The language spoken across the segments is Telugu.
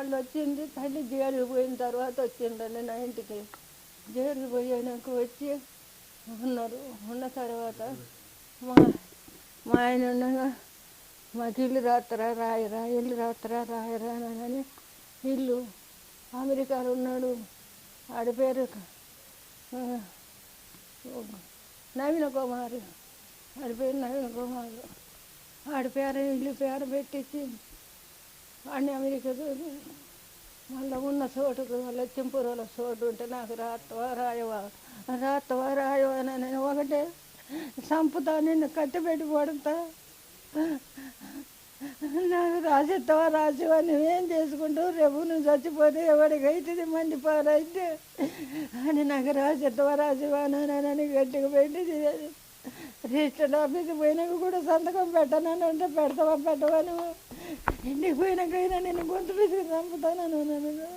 వాళ్ళు వచ్చింది తల్లి జైలు పోయిన తర్వాత వచ్చిండండి నా ఇంటికి. జైలు పోయాక వచ్చి ఉన్నారు. ఉన్న తర్వాత మా మా ఆయన ఉండగా మాకు ఇల్లు రాత్రా రాయరా ఇల్లు రాత్రా రాయరా అని ఇల్లు అమెరికాలో ఉన్నాడు. ఆడి పేరు నవీన కుమారు. ఆడి పేరు నవీన కుమారు. ఆడి పేరు ఇల్లు పేరు పెట్టించి వాడిని అమెరికా మళ్ళీ ఉన్న చోటు వాళ్ళ చోటు ఉంటే నాకు రాత్వా రాయవా రాత్వా రాయవా నేను ఒకటే చంపుతా నిన్ను కట్టిపెట్టి పడతా నాకు రాసిస్తావా రాసివా నువ్వేం చేసుకుంటూ రేపు నువ్వు చచ్చిపోతే ఎవడికి అవుతుంది మంది పాలైతే అని నాకు రాసిస్తావా రాసివా అని గట్టిగా పెట్టి రిజిస్టర్ ఆఫీస్కి పోయినాక కూడా సంతకం పెట్టనని అంటే పెడతావా పెట్టవా నువ్వు? ఇంటికి పోయినాకైనా నేను గొంతు పిసికి చంపుతాను నన్ను?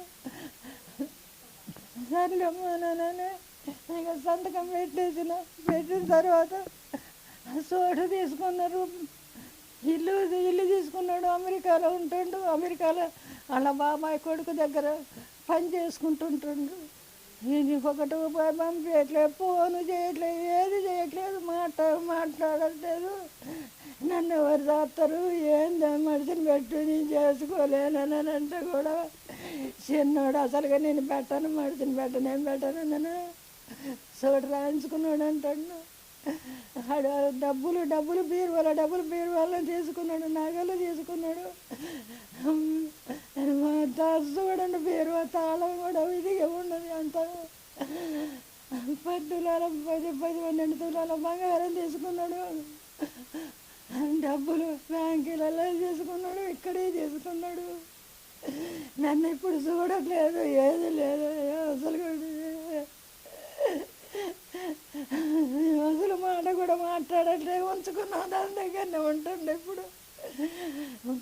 సర్లేమ్మా ఇంకా సంతకం పెట్టేసిన. పెట్టిన తర్వాత సోటు తీసుకున్నారు ఇల్లు ఇల్లు తీసుకున్నాడు. అమెరికాలో ఉంటుండు. అమెరికాలో వాళ్ళ బాబాయ్ కొడుకు దగ్గర పని చేసుకుంటుంటుండు. నేను ఒకటి పంపించట్లేదు ఫోను చేయట్లేదు ఏది చేయట్లేదు. మాట్లాడట్లేదు. నన్ను ఎవరు చేస్తారు ఏం మనిషిని పెట్టు నేను చేసుకోలేనని అంటే కూడా. చిన్నోడు అసలుగా నేను పెట్టను మనిషిని పెట్టను ఏం పెట్టను నేను చోటు రాయించుకున్నాడు అంటాడు. ఆడు డబ్బులు డబ్బులు బీరువాల డబ్బులు బీరువాలో తీసుకున్నాడు నగలు తీసుకున్నాడు. మా తాసు చూడండి బీరువా తాళం పది తులాల పది పది పన్నెండు తులాల బంగారం తీసుకున్నాడు డబ్బులు బ్యాంకులలో చేసుకున్నాడు ఇక్కడే చేసుకున్నాడు నన్ను ఇప్పుడు చూడట్లేదు ఏది లేదు అసలు అసలు మాట కూడా మాట్లాడట్లేదు ఉంచుకున్నాం దాని దగ్గరనే ఉంటుండే ఇప్పుడు.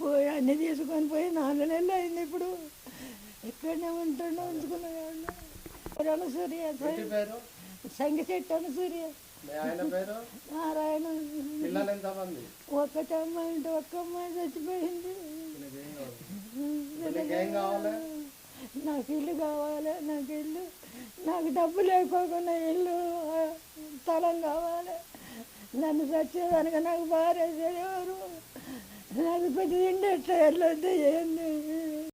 పోయి అన్నీ తీసుకొని పోయి నాలుగు నెలలు అయింది ఇప్పుడు. ఇక్కడనే ఉంటుండే ఉంచుకున్నాడు సూర్య? ఇంటి పేరు? సంగి చెట్టు అను సూర్య. మీ ఆయన పేరు? నారాయణ. ఒక్కటి అమ్మాయి ఉంటే ఒక్క అమ్మాయి చచ్చిపోయింది. నీకేం ఇల్లు కావాలి నాకు ఇల్లు. నాకు డబ్బు లేకోకుండా ఇల్లు స్థలం కావాలి. నన్ను చచ్చేదానికి నాకు భార్య ఎవరు? నాకు పెద్ద ఇండస్ట్రీ వెళ్ళొద్దు ఏంది?